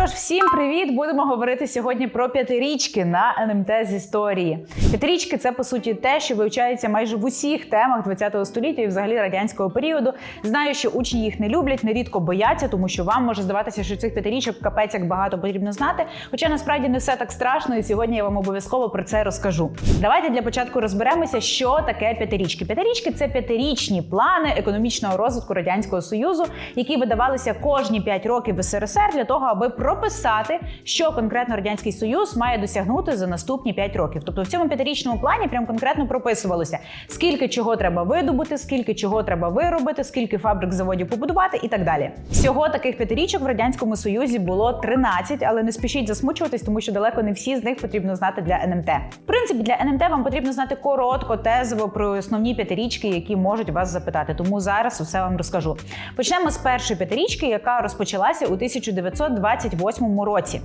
що ж, всім привіт! Будемо говорити сьогодні про п'ятирічки на НМТ з історії. П'ятирічки це по суті те, що вивчається майже в усіх темах ХХ століття і взагалі радянського періоду. Знаю, що учні їх не люблять, нерідко бояться, тому що вам може здаватися, що цих п'ятирічок капець як багато потрібно знати. Хоча насправді не все так страшно, і сьогодні я вам обов'язково про це розкажу. Давайте для початку розберемося, що таке п'ятирічки. П'ятирічки це п'ятирічні плани економічного розвитку радянського союзу, які видавалися кожні 5 років в СРСР для того, аби прописати, що конкретно радянський союз має досягнути за наступні 5 років. Тобто в цьому п'ятирічному плані прям конкретно прописувалося, скільки чого треба видобути, скільки чого треба виробити, скільки фабрик заводів побудувати і так далі. Всього таких п'ятирічок в радянському союзі було 13, але не спішіть засмучуватись, тому що далеко не всі з них потрібно знати для НМТ. В принципі, для НМТ вам потрібно знати коротко, тезово про основні п'ятирічки, які можуть вас запитати. Тому зараз усе вам розкажу. Почнемо з першої п'ятирічки, яка розпочалася у 1928 році.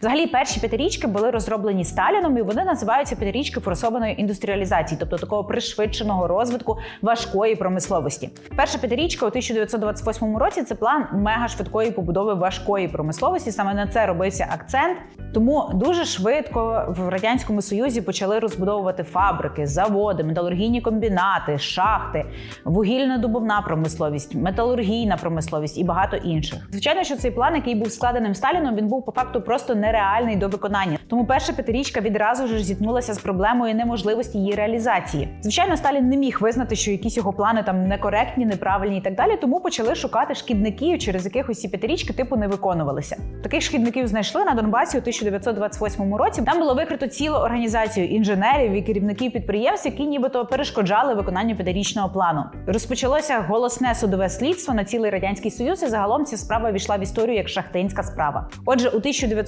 Взагалі, перші п'ятирічки були розроблені Сталіном, і вони називаються п'ятирічки форсованої індустріалізації, тобто такого пришвидшеного розвитку важкої промисловості. Перша п'ятирічка у 1928 році це план мегашвидкої побудови важкої промисловості. Саме на це робився акцент. Тому дуже швидко в радянському союзі почали розбудовувати фабрики, заводи, металургійні комбінати, шахти, вугільно-дубовна промисловість, металургійна промисловість і багато інших. Звичайно, що цей план, який був складеним Сталіном, він був по факту просто нереальний до виконання. Тому перша п'ятирічка відразу ж зіткнулася з проблемою неможливості її реалізації. Звичайно, Сталін не міг визнати, що якісь його плани там некоректні, неправильні і так далі. Тому почали шукати шкідників, через яких усі п'ятирічки типу не виконувалися. Таких шкідників знайшли на Донбасі у 1928 році. Там було викрито цілу організацію інженерів і керівників підприємств, які нібито перешкоджали виконанню п'ятирічного плану. Розпочалося голосне судове слідство на цілий радянський союз. і Загалом ця справа війшла в історію як шахтинська справа. Отже, у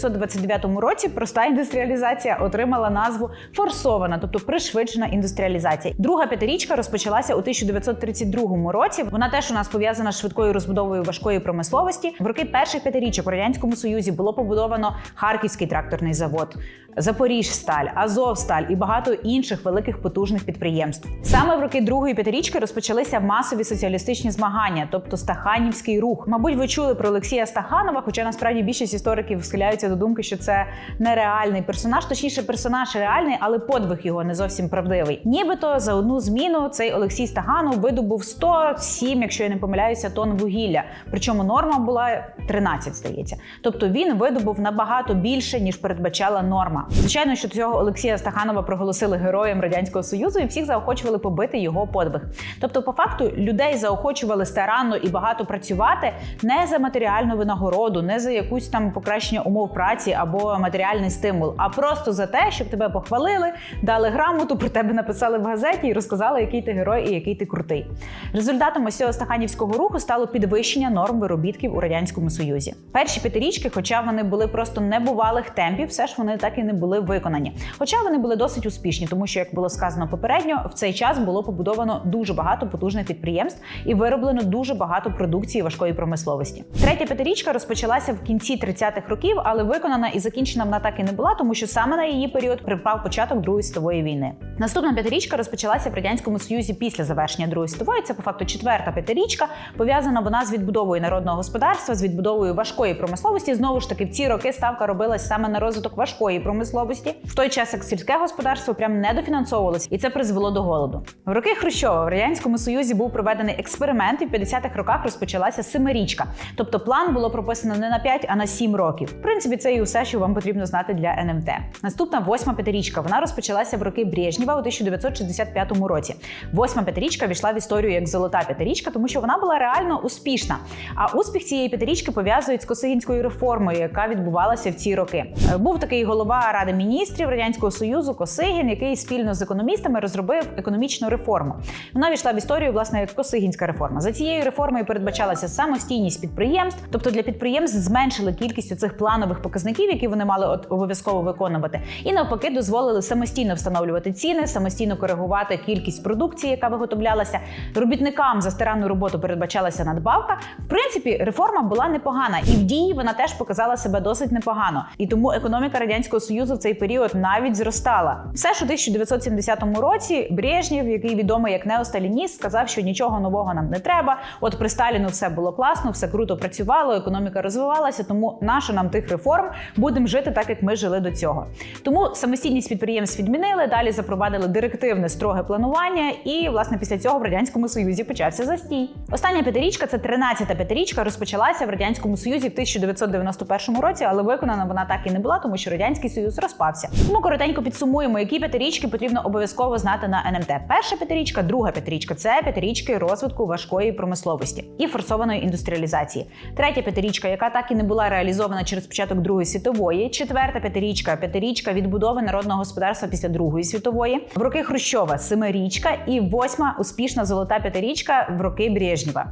1929 році проста індустріалізація отримала назву форсована, тобто пришвидшена індустріалізація. Друга п'ятирічка розпочалася у 1932 році. Вона теж у нас пов'язана з швидкою розбудовою важкої промисловості. В роки перших п'ятирічок у радянському союзі було побудовано Харківський тракторний завод, Запоріжсталь, Азовсталь і багато інших великих потужних підприємств. Саме в роки другої п'ятирічки розпочалися масові соціалістичні змагання, тобто Стаханівський рух. Мабуть, ви чули про Олексія Стаханова, хоча насправді більшість істориків схиляються до думки, що це нереальний персонаж, точніше, персонаж реальний, але подвиг його не зовсім правдивий. Нібито за одну зміну цей Олексій Стаганов видобув 107, якщо я не помиляюся, тонн вугілля. Причому норма була 13, здається. Тобто він видобув набагато більше ніж передбачала норма. Звичайно, що цього Олексія Стаханова проголосили героєм радянського союзу і всіх заохочували побити його подвиг. Тобто, по факту, людей заохочували старанно і багато працювати не за матеріальну винагороду, не за якусь там покращення умов праці або матеріальний стимул, а просто за те, щоб тебе похвалили, дали грамоту, про тебе написали в газеті і розказали, який ти герой і який ти крутий. Результатом ось цього стаханівського руху стало підвищення норм виробітків у радянському союзі. Перші п'ятирічки, хоча вони були просто небувалих темпів, все ж вони так і не були виконані. Хоча вони були досить успішні, тому що, як було сказано попередньо, в цей час було побудовано дуже багато потужних підприємств і вироблено дуже багато продукції важкої промисловості. Третя п'ятирічка розпочалася в кінці 30-х років, але виконана і закінчена вона так і не була, тому що саме на її період припав початок Другої світової війни. Наступна п'ятирічка розпочалася в радянському союзі після завершення Другої світової. Це по факту четверта п'ятирічка. Пов'язана вона з відбудовою народного господарства, з відбудовою важкої промисловості. Знову ж таки, в ці роки ставка робилась саме на розвиток важкої промисловості, в той час як сільське господарство прям не дофінансовувалось, і це призвело до голоду. В роки Хрущова в радянському союзі був проведений експеримент, і в 50-х роках розпочалася семирічка. Тобто план було прописано не на 5, а на 7 років. В принципі, це і все, що вам потрібно знати для НМТ. Наступна восьма п'ятирічка. Вона розпочалася в роки Брежнєва у 1965 році. Восьма п'ятирічка війшла в історію як золота п'ятирічка, тому що вона була реально успішна. А успіх цієї п'ятирічки пов'язують з Косигінською реформою, яка відбувалася в ці роки. Е, Був такий голова ради міністрів радянського союзу Косигін, який спільно з економістами розробив економічну реформу. Вона війшла в історію власне як Косигінська реформа. За цією реформою передбачалася самостійність підприємств, тобто для підприємств зменшили кількість цих планових показників, які вони мали обов'язково виконувати, і навпаки дозволили самостійно встановлювати ціни, самостійно коригувати кількість продукції, яка виготовлялася. Робітникам за старанну роботу передбачалася надбавка. В принципі, реформа була непогана, і в дії вона теж показала себе досить непогано. І тому економіка радянського союзу в цей період навіть зростала. Все ж у 1970 році Брежнєв, який відомий як неосталініст, сказав, що нічого нового нам не треба. От при Сталіну все було класно, все круто працювало, економіка розвивалася. Тому нащо нам тих реформ будемо жити так, як ми жили до цього. Тому самостійність підприємств відмінили. Далі запровадили директивне строге планування, і власне після цього в радянському союзі почався застій. Остання п'ятирічка, це 13-та п'ятирічка, розпочалася в радянському союзі в 1991 році, але виконана вона так і не була, тому що радянський союз розпався. Тому коротенько підсумуємо, які п'ятирічки потрібно обов'язково знати на НМТ. Перша п'ятирічка, друга п'ятирічка це п'ятирічки розвитку важкої промисловості і форсованої індустріалізації. Третя п'ятирічка, яка так і не була реалізована через початок Другої світової. Четверта п'ятирічка, п'ятирічка відбудови народного господарства після Другої світової. В роки Хрущова семирічка і восьма успішна золота п'ятирічка в роки Брежнєва.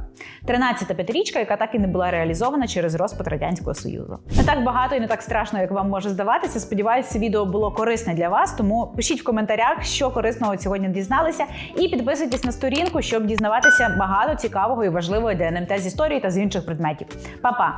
Тринадцята п'ятирічка, яка так і не була реалізована через розпад радянського союзу. Не так багато і не так страшно, як вам може здаватися. Сподіваюся, відео було корисне для вас. Тому пишіть в коментарях, що корисного сьогодні дізналися, і підписуйтесь на сторінку, щоб дізнаватися багато цікавого і важливого для НМТ з історії та з інших предметів. Па-па!